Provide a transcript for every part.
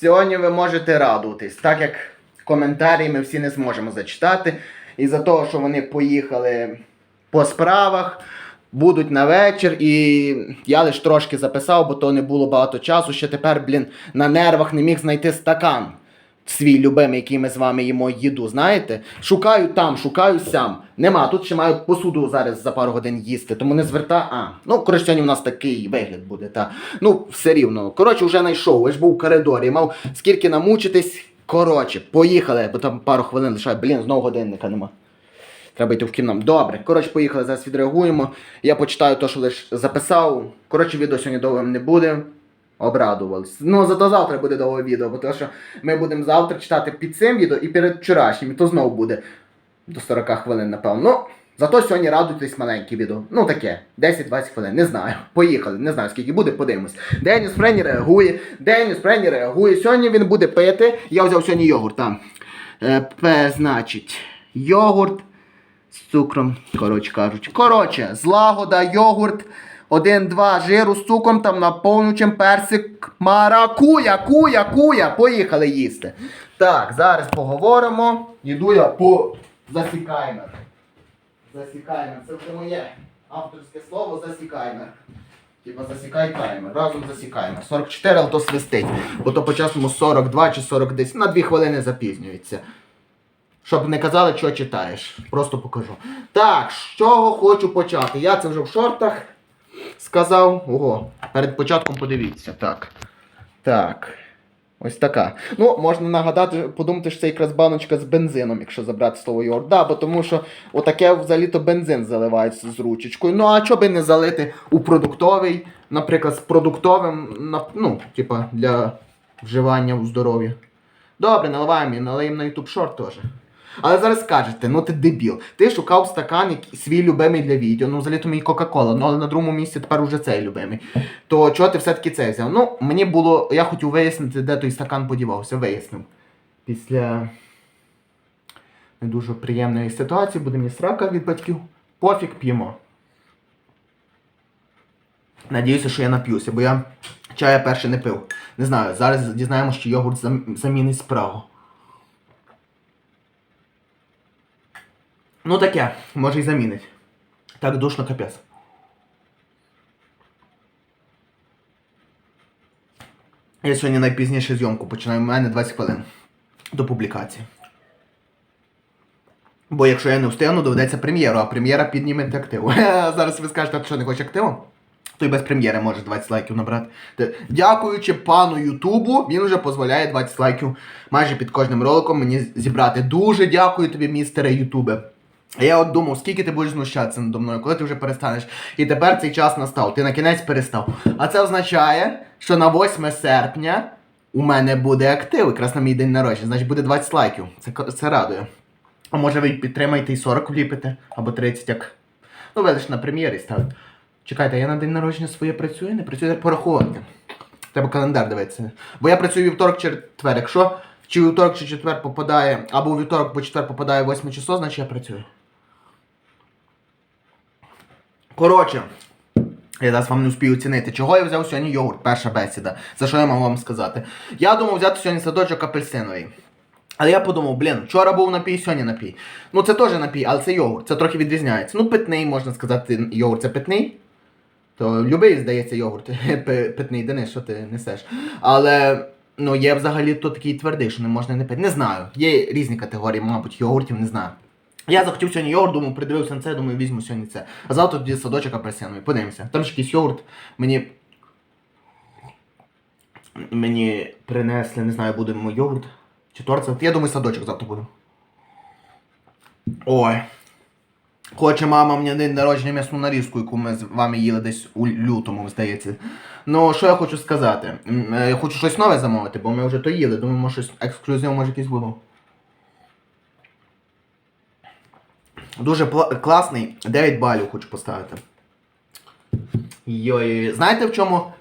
Сьогодні ви можете радуватись, так як коментарі ми всі не зможемо зачитати. І за того, що вони поїхали по справах, будуть на вечір, і я лише трошки записав, бо то не було багато часу. Ще тепер, блін, на нервах не міг знайти стакан. Свій любимий, який ми з вами їмо їду, знаєте? Шукаю там, шукаю сям. Нема. Тут ще маю посуду зараз за пару годин їсти, тому не зверта. А. Ну, коротше, у нас такий вигляд буде, та. Ну, все рівно. Коротше, вже знайшов. Я був в коридорі, мав скільки намучитись. Коротше, поїхали, бо там пару хвилин лишаю. Блін, знову годинника нема. Треба йти в кімнату. Добре, коротше, поїхали, зараз відреагуємо. Я почитаю те, що лише записав. Коротше, відео сьогодні довгим не буде. Обрадувались. Ну, зато завтра буде довге відео, бо то, що ми будемо завтра читати під цим відео і перед вчорашнім, і то знову буде до 40 хвилин, напевно. Ну, зато сьогодні радуйтесь маленьке відео. Ну таке, 10-20 хвилин, не знаю. Поїхали, не знаю скільки буде, подивимось. Деніс Френі реагує, Деніс Френі реагує. Сьогодні він буде пити. Я взяв сьогодні йогурт там. Е, П, значить, йогурт з цукром. Коротше кажучи. Коротше, злагода, йогурт. Один-два жиру з цукром, там наповнюючим персик маракуя, куя, куя. Поїхали їсти. Так, зараз поговоримо. Іду я по засікаймер. Засікаймер. Це вже моє авторське слово засікаймер. Типа засікай таймер. Разом засікаємо. 44, але то свистить. Бо то по-чесному 42 чи 40 десь. На 2 хвилини запізнюється. Щоб не казали, що читаєш. Просто покажу. Так, з чого хочу почати? Я це вже в шортах сказав. Ого, перед початком подивіться. Так. Так. Ось така. Ну, можна нагадати, подумати, що це якраз баночка з бензином, якщо забрати слово йогурт. Да, бо тому що отаке взагалі-то бензин заливається з ручечкою. Ну, а чого би не залити у продуктовий, наприклад, з продуктовим, ну, типа, для вживання у здоров'я. Добре, наливаємо і налиємо на YouTube шорт теж. Але зараз скажете, ну ти дебіл. Ти шукав стакан, свій любимий для відео. Ну, взагалі то мій Кока-Кола, ну але на другому місці тепер уже цей любимий. То чого ти все-таки це взяв? Ну, мені було. Я хотів вияснити, де той стакан подівався. Вияснив. Після не дуже приємної ситуації буде мені срака від батьків. Пофіг п'ємо. Надіюся, що я нап'юся, бо я чая перше не пив. Не знаю, зараз дізнаємося, що йогурт зам- замінить справу. Ну таке, може й замінить. Так душно капець. Я сьогодні найпізніше зйомку починаю. У мене 20 хвилин до публікації. Бо якщо я не встигну, доведеться прем'єру, а прем'єра підніме активу. Зараз ви скажете, що не хоче активу? То й без прем'єри може 20 лайків набрати. Дякуючи пану Ютубу, він вже дозволяє 20 лайків майже під кожним роликом мені зібрати. Дуже дякую тобі, містере Ютубе. А Я от думав, скільки ти будеш знущатися надо мною, коли ти вже перестанеш. І тепер цей час настав. Ти на кінець перестав. А це означає, що на 8 серпня у мене буде актив, якраз на мій день народження. Значить буде 20 лайків. Це, це радує. А може ви підтримаєте і 40 вліпите, або 30, як. Ну, ви лише на прем'єрі ставите. Чекайте, я на день народження своє працюю, не працюю порахувати. Треба календар дивитися. Бо я працюю вівторок четвер. Якщо чи вівторок чи четвер попадає, або вівторок або четвер попадає 8 число, значить я працюю. Коротше, я зараз вам не успію оцінити, чого я взяв сьогодні йогурт, перша бесіда. За що я мав вам сказати? Я думав взяти сьогодні садочок апельсиновий. Але я подумав, блін, вчора був напій, сьогодні напій. Ну це теж напій, але це йогурт, це трохи відрізняється. Ну, питний, можна сказати, йогурт це питний. То любий, здається, йогурт. Питний Денис, що ти несеш. Але ну, є взагалі то такий твердий, що не можна не пити. Не знаю. Є різні категорії, мабуть, йогуртів, не знаю. Я захотів сьогодні йогурт, думав, придивився на це, думаю, візьму сьогодні це. А завтра тоді садочок апельсиновий. Подивимося. Там ж якийсь йогурт мені. Мені принесли, не знаю, буде мій йогурт. Чи торт. Я думаю, садочок завтра буде. Ой. Хоче мама мені день народження м'ясну нарізку, яку ми з вами їли десь у лютому, здається. Ну, що я хочу сказати? Е, Я хочу щось нове замовити, бо ми вже то їли. Думаю, може щось ексклюзив, може якийсь буде. Дуже класний. 9 балів хочу поставити. Йой, знаєте в чому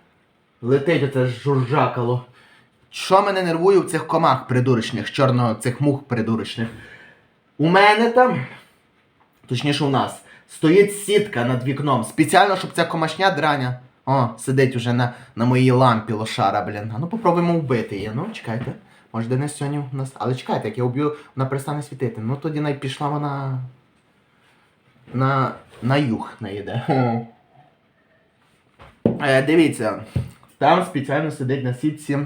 летить оце журжакало? Що мене нервує в цих комах придурочних, чорного цих мух придурочних? У мене там, точніше у нас, стоїть сітка над вікном. Спеціально, щоб ця комашня драня О, сидить уже на, на моїй лампі лошара, блін. А ну попробуємо вбити її. Ну, чекайте. Може, Денис сьогодні у нас. Але чекайте, як я вб'ю, вона перестане світити. Ну тоді навіть пішла вона. На. на юг наїде. Е, дивіться, там спеціально сидить на сітці.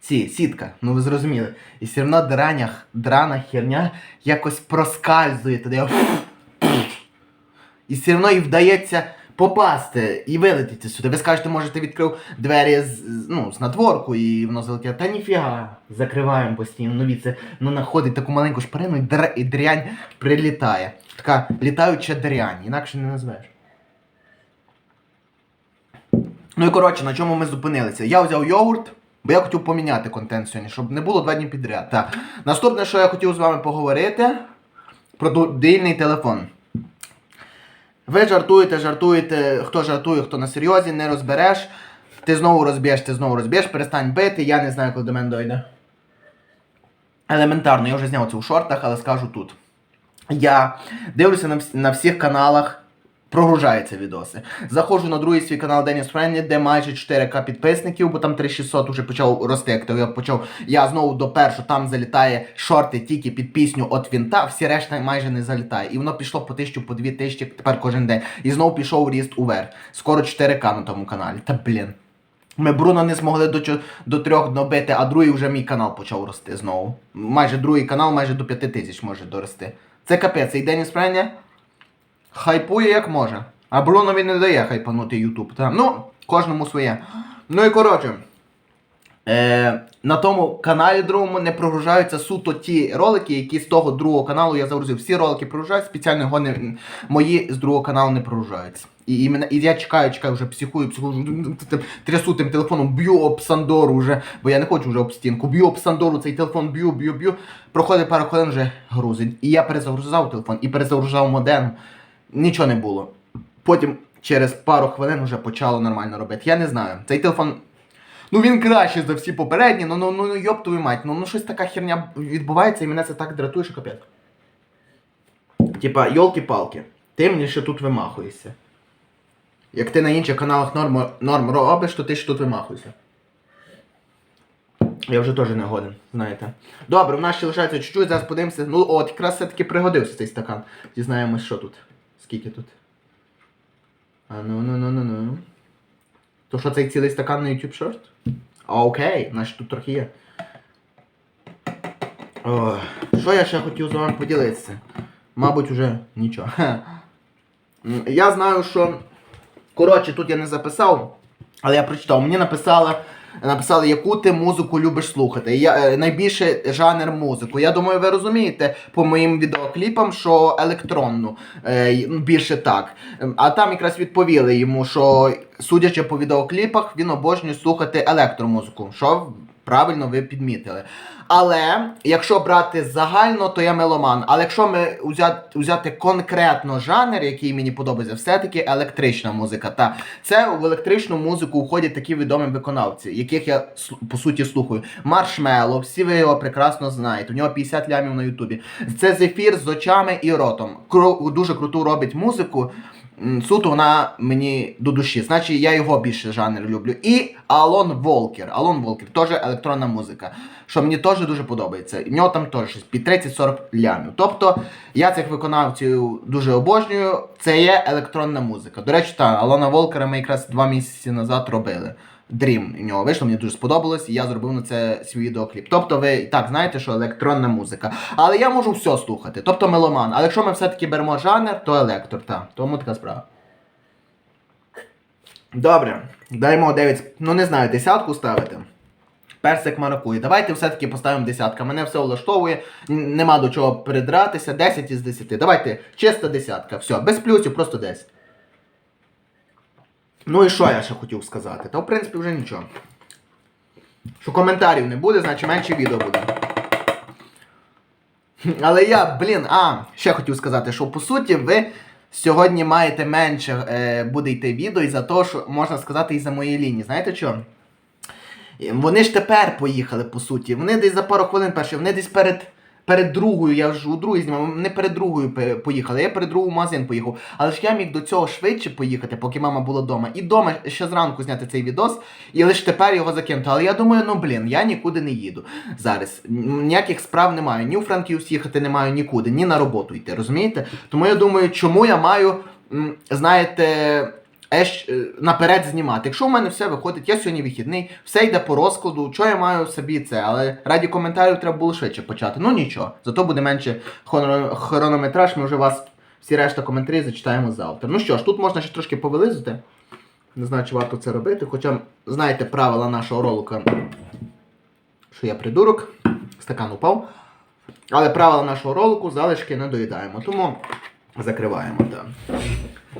Ці, сітка, ну ви зрозуміли. І все одно драння, драна херня якось проскальзує туди. І все одно і вдається попасти і вилетіти сюди. Ви скажете, може, ти відкрив двері з, ну, з надворку і воно залетіло. Та ніфіга, закриваємо постійно. Ну, це ну, знаходить таку маленьку шпарину і, др... і дрянь прилітає. Така літаюча дрянь, інакше не назвеш. Ну і коротше, на чому ми зупинилися? Я взяв йогурт, бо я хотів поміняти контент сьогодні, щоб не було два дні підряд. Так. Наступне, що я хотів з вами поговорити, про мобільний телефон. Ви жартуєте, жартуєте, хто жартує, хто на серйозі, не розбереш. Ти знову розб'єш, ти знову розб'єш, перестань бити, я не знаю, коли до мене дойде. Елементарно, я вже зняв це у шортах, але скажу тут. Я дивлюся на, вс- на всіх каналах, прогружаються відоси. Заходжу на другий свій канал Деніс Френлі, де майже 4К підписників, бо там 3600 вже почав рости, як то я почав. Я знову до першого, там залітає шорти тільки під пісню от Вінта, всі решта майже не залітає. І воно пішло по тисячу, по дві тисячі тепер кожен день. І знову пішов ріст уверх. Скоро 4К на тому каналі. Та блін. Ми Бруно не змогли до, до трьох добити, а другий вже мій канал почав рости знову. Майже другий канал, майже до п'яти тисяч може дорости. Це капець, цей Деніс Френя хайпує як може. А Бруно він не дає хайпанути Ютуб. Ну, кожному своє. Ну і коротше. Е, на тому каналі другому не прогружаються суто ті ролики, які з того другого каналу я загрузив. Всі ролики прогружаються, спеціально його не, мої з другого каналу не прогружаються. І, і, мене, і я чекаю, чекаю, вже психую, психую, трясу тим телефоном, б'ю об Сандору вже, бо я не хочу вже об стінку. Б'ю об Сандору, цей телефон б'ю, б'ю, б'ю. Проходить пару хвилин вже грузить. І я перезагружав телефон, і перезагружав модем. Нічого не було. Потім через пару хвилин вже почало нормально робити. Я не знаю. Цей телефон. Ну він кращий за всі попередні, ну ну ну ну йоб твою мать, ну ну щось така херня відбувається і мене це так дратує, що капець. Типа, йолки-палки, ти мені ще тут вимахуєшся. Як ти на інших каналах норм, норм робиш, то ти ще тут вимахуєшся. Я вже теж не годен, знаєте. Добре, у нас ще лишається чуть-чуть, зараз подивимося. Ну от, якраз все-таки пригодився цей стакан. Дізнаємось, що тут. Скільки тут. А ну ну ну ну ну. То що цей цілий стакан на YouTube Short? Окей, значить тут трохи є. О, що я ще хотів з вами поділитися? Мабуть, уже нічого. Я знаю, що. Коротше, тут я не записав, але я прочитав. Мені написали, написали, яку ти музику любиш слухати. Я, е, найбільше жанр музику. Я думаю, ви розумієте по моїм відеокліпам, що електронну. Е, ну, більше так. Ем, А там якраз відповіли йому, що судячи по відеокліпах, він обожнює слухати електромузику. Що правильно ви підмітили. Але якщо брати загально, то я меломан. Але якщо ми взяти, взяти конкретно жанр, який мені подобається, все-таки електрична музика. Та це в електричну музику входять такі відомі виконавці, яких я по суті слухаю. Маршмело, всі ви його прекрасно знаєте. У нього 50 лямів на Ютубі. Це зефір з очами і ротом. Кру- дуже круту робить музику. Суто вона мені до душі. Значить, я його більше жанр люблю. І Алон Волкер. Алон Волкер, теж електронна музика. Що мені теж дуже подобається. В нього там теж щось під 30-40 лямів. Тобто я цих виконавців дуже обожнюю. Це є електронна музика. До речі, та Алона Волкера ми якраз два місяці назад робили. Дрім у нього вийшло, мені дуже сподобалось, і я зробив на це свій відеокліп. Тобто ви і так знаєте, що електронна музика. Але я можу все слухати, тобто меломан. Але якщо ми все-таки беремо жанр, то електор, так. Тому така справа. Добре, даємо 9. Ну не знаю, десятку ставити. Персик маракує. Давайте все-таки поставимо десятка. Мене все влаштовує, нема до чого придратися. 10 із 10. Давайте чиста десятка. Все, без плюсів, просто 10. Ну і що я ще хотів сказати? Та в принципі вже нічого. Що коментарів не буде, значить менше відео буде. Але я, блін, а, ще хотів сказати, що по суті ви сьогодні маєте менше е, буде йти відео і за те, що можна сказати, і за мої лінії. Знаєте що? Вони ж тепер поїхали, по суті. Вони десь за пару хвилин перші, вони десь перед перед другою, я ж у другій знімав, не перед другою поїхали, я перед другою в магазин поїхав. Але ж я міг до цього швидше поїхати, поки мама була вдома. І вдома ще зранку зняти цей відос, і лише тепер його закинути. Але я думаю, ну блін, я нікуди не їду зараз. Ніяких справ немає. Ні у Франківськ їхати не маю нікуди, ні на роботу йти, розумієте? Тому я думаю, чому я маю, знаєте, еш, е, наперед знімати. Якщо в мене все виходить, я сьогодні вихідний, все йде по розкладу, що я маю собі це, але раді коментарів треба було швидше почати. Ну нічого, зато буде менше хронометраж, ми вже вас всі решта коментарі зачитаємо завтра. Ну що ж, тут можна ще трошки повилизати. Не знаю, чи варто це робити, хоча знаєте правила нашого ролика, що я придурок, стакан упав. Але правила нашого ролику залишки не доїдаємо, тому закриваємо так.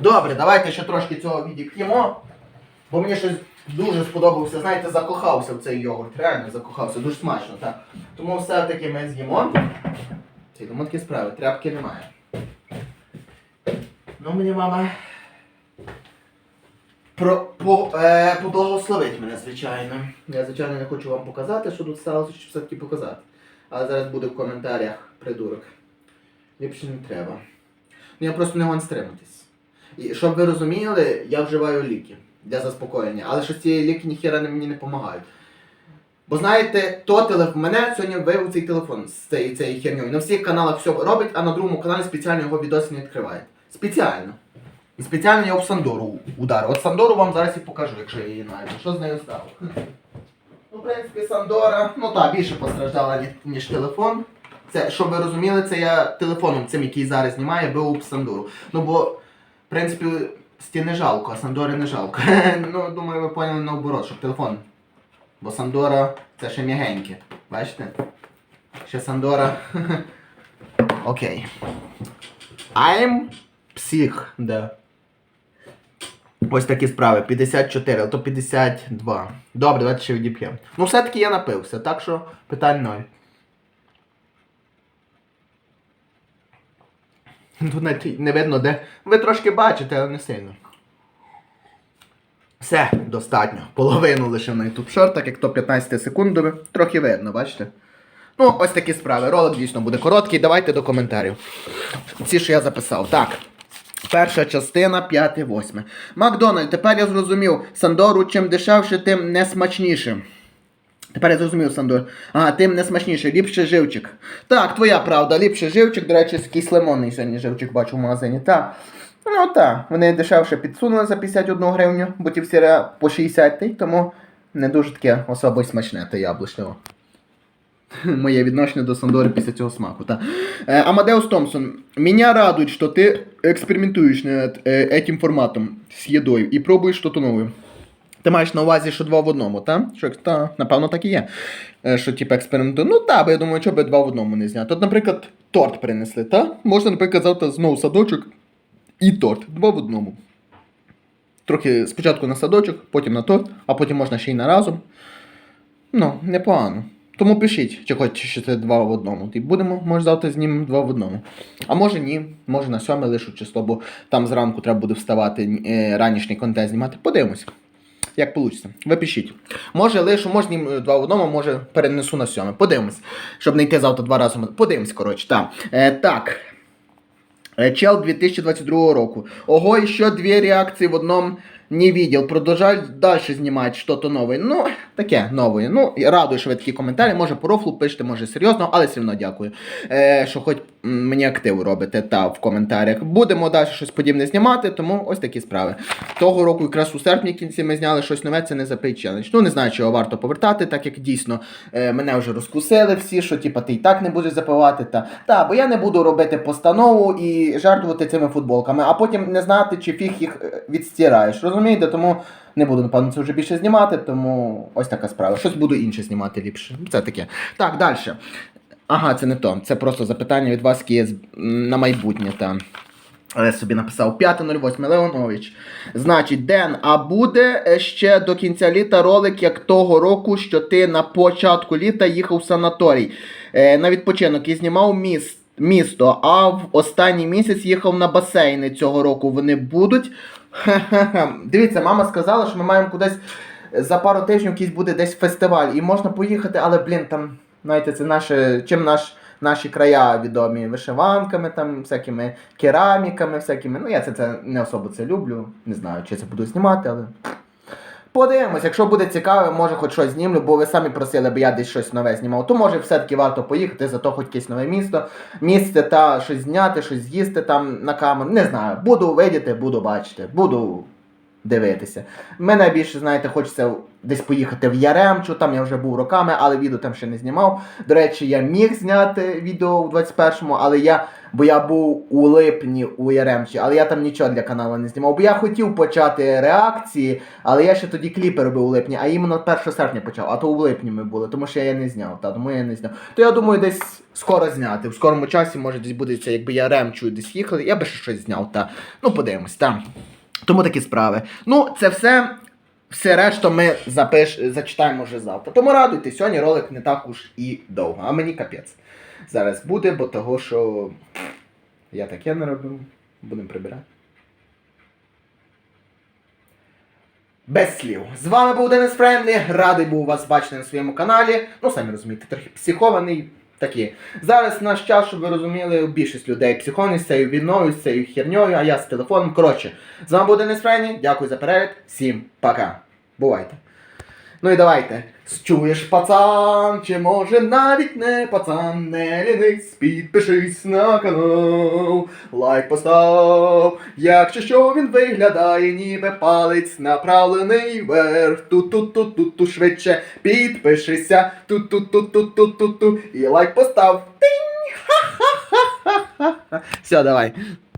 Добре, давайте ще трошки цього відіп'ємо. Бо мені щось дуже сподобався, знаєте, закохався в цей йогурт. Реально закохався, дуже смачно, так. Тому все-таки ми з'їмо. Це йдемо такі справи, тряпки немає. Ну, мені мама. Про, по, е, поблагословить мене, звичайно. Я, звичайно, не хочу вам показати, що тут сталося, щоб все-таки показати. Але зараз буде в коментарях придурок. Ліпше не треба. Ну я просто не можу стриматись. І щоб ви розуміли, я вживаю ліки для заспокоєння, але що ці ліки ніхіра мені не допомагають. Бо знаєте, то телефон, мене сьогодні вивів цей телефон з цієї, цієї херньою. На всіх каналах все робить, а на другому каналі спеціально його відоси не відкривають. Спеціально. І спеціально я в Сандору ударив. От Сандору вам зараз і покажу, якщо я її знайду. Що з нею стало? Ну, в принципі, Сандора, ну так, більше постраждала, ніж телефон. Це, щоб ви розуміли, це я телефоном цим, який зараз знімає, бив об Сандору. Ну бо, в принципі, стіни жалко, а Сандори не жалко. ну, думаю, ви поняли наоборот, щоб телефон. Бо Сандора це ще м'ягеньке. Бачите? Ще Сандора. Окей. I'm псих, да. Ось такі справи. 54, а то 52. Добре, давайте ще відіп'ємо. Ну, все-таки я напився, так що питань ноль. Тут навіть не видно, де. Ви трошки бачите, але не сильно. Все, достатньо. Половину лише на YouTube шортах, як то 15 секундове. Трохи видно, бачите? Ну, ось такі справи. Ролик дійсно буде короткий. Давайте до коментарів. Ці, що я записав. Так. Перша частина, 5-8. Макдональд, тепер я зрозумів, Сандору чим дешевше, тим не смачніше. Тепер я зрозумів, Сандор. Ага, тим не смачніше, ліпше живчик. Так, твоя правда, ліпше живчик. До речі, якийсь лимонний сьогодні живчик бачу в магазині. Так. Ну так, вони дешевше підсунули за 51 гривню, бо ті всі ре- по 60, та й тому не дуже таке особо й смачне те яблучне. Моє відношення до Сандори після цього смаку. Та. Е, Амадеус Томпсон, меня радует, что ты экспериментуешь над э, этим форматом з їдою і пробуєш щось нове. Ти маєш на увазі, що два в одному, так? Що, та, напевно, так і є. Е, Що, типу, експериментую. Ну так, бо я думаю, що би два в одному не зняти. От, наприклад, торт принесли, так? Можна, наприклад, завтра знову садочок і торт. Два в одному. Трохи спочатку на садочок, потім на торт, а потім можна ще й на разом. Ну, непогано. Тому пишіть, чи хочете два в одному. І будемо, може, завтра знімемо два в одному. А може ні, може на сьоме лишу число, бо там зранку треба буде вставати е, ранішній контент знімати. Подивимось. Як вийде. Ви пишіть. Може лишу, може зніму два в одному, може перенесу на сьоме. Подивимось. Щоб не йти завтра два рази. Подивимось, коротше. Так. Е, так. Е, Чел 2022 року. Ого, і що дві реакції в одном не видел. Продолжай дальше знімати щось нове. Ну, таке нове. Ну, радую, що ви такі коментарі. Може по рофлу пишете, може серйозно, але все одно дякую. Е, що хоч мені активу робите та в коментарях. Будемо далі щось подібне знімати, тому ось такі справи. Того року, якраз у серпні кінці ми зняли щось нове, це не запий челендж. Ну, не знаю, чи його варто повертати, так як дійсно е, мене вже розкусили всі, що типа ти і так не будеш запивати. Та, та, бо я не буду робити постанову і жертвувати цими футболками, а потім не знати, чи фіг їх е, відстираєш. Розумієте? Тому не буду, напевно, це вже більше знімати, тому ось така справа. Щось буду інше знімати ліпше. Це таке. Так, далі. Ага, це не то. Це просто запитання від вас, є на майбутнє. Та. Я собі написав 5.08 Леонович. Значить, Ден, а буде ще до кінця літа ролик, як того року, що ти на початку літа їхав в санаторій е, на відпочинок і знімав міст, місто, а в останній місяць їхав на басейни цього року. Вони будуть. Дивіться, мама сказала, що ми маємо кудись за пару тижнів якийсь буде десь фестиваль, і можна поїхати, але, блін, там, знаєте, це наше, чим наш наші края відомі вишиванками, там, всякими кераміками, всякими. Ну, я це, це не особо це люблю. Не знаю, чи це буду знімати, але. Подивимось, якщо буде цікаво, може хоч щось знімлю, бо ви самі просили, аби я десь щось нове знімав. То може все-таки варто поїхати, зато хоч якесь нове місто, місце та щось зняти, щось з'їсти там на камеру. Не знаю. Буду видіти, буду бачити, буду дивитися. Мене більше, знаєте, хочеться десь поїхати в Яремчу, там я вже був роками, але відео там ще не знімав. До речі, я міг зняти відео у 21-му, але я. Бо я був у липні у Яремчі, але я там нічого для каналу не знімав. Бо я хотів почати реакції, але я ще тоді кліпи робив у липні, а іменно 1 серпня почав, а то у липні ми були, тому що я не зняв, та, тому я не зняв. То я думаю, десь скоро зняти. В скорому часі, може, десь буде це, якби я ремчу десь їхали, я би ще щось зняв, та. Ну, подивимось, та. Тому такі справи. Ну, це все. Все решту ми запиш, зачитаємо вже завтра. Тому радуйтесь, сьогодні ролик не так уж і довго, а мені капець. Зараз буде, бо того, що я таке не робив. Будемо прибирати. Без слів. З вами був Денис Френдлі. Радий був вас бачити на своєму каналі. Ну, самі розумієте, трохи психований. Такі. Зараз наш час, щоб ви розуміли, більшість людей психовані з цією війною, з цією херньою, а я з телефоном. Коротше, з вами був Денис. Дякую за перегляд. Всім пока. Бувайте. Ну і давайте. Чуєш, пацан, чи може навіть не пацан, не лінись, підпишись на канал, лайк постав, якщо що він виглядає, ніби палець направлений вверх. Ту-ту-ту-ту-ту швидше підпишися, ту-ту-ту-ту-ту-ту-ту і лайк постав. Тинь! Ха-ха-ха-ха-ха. Все, давай.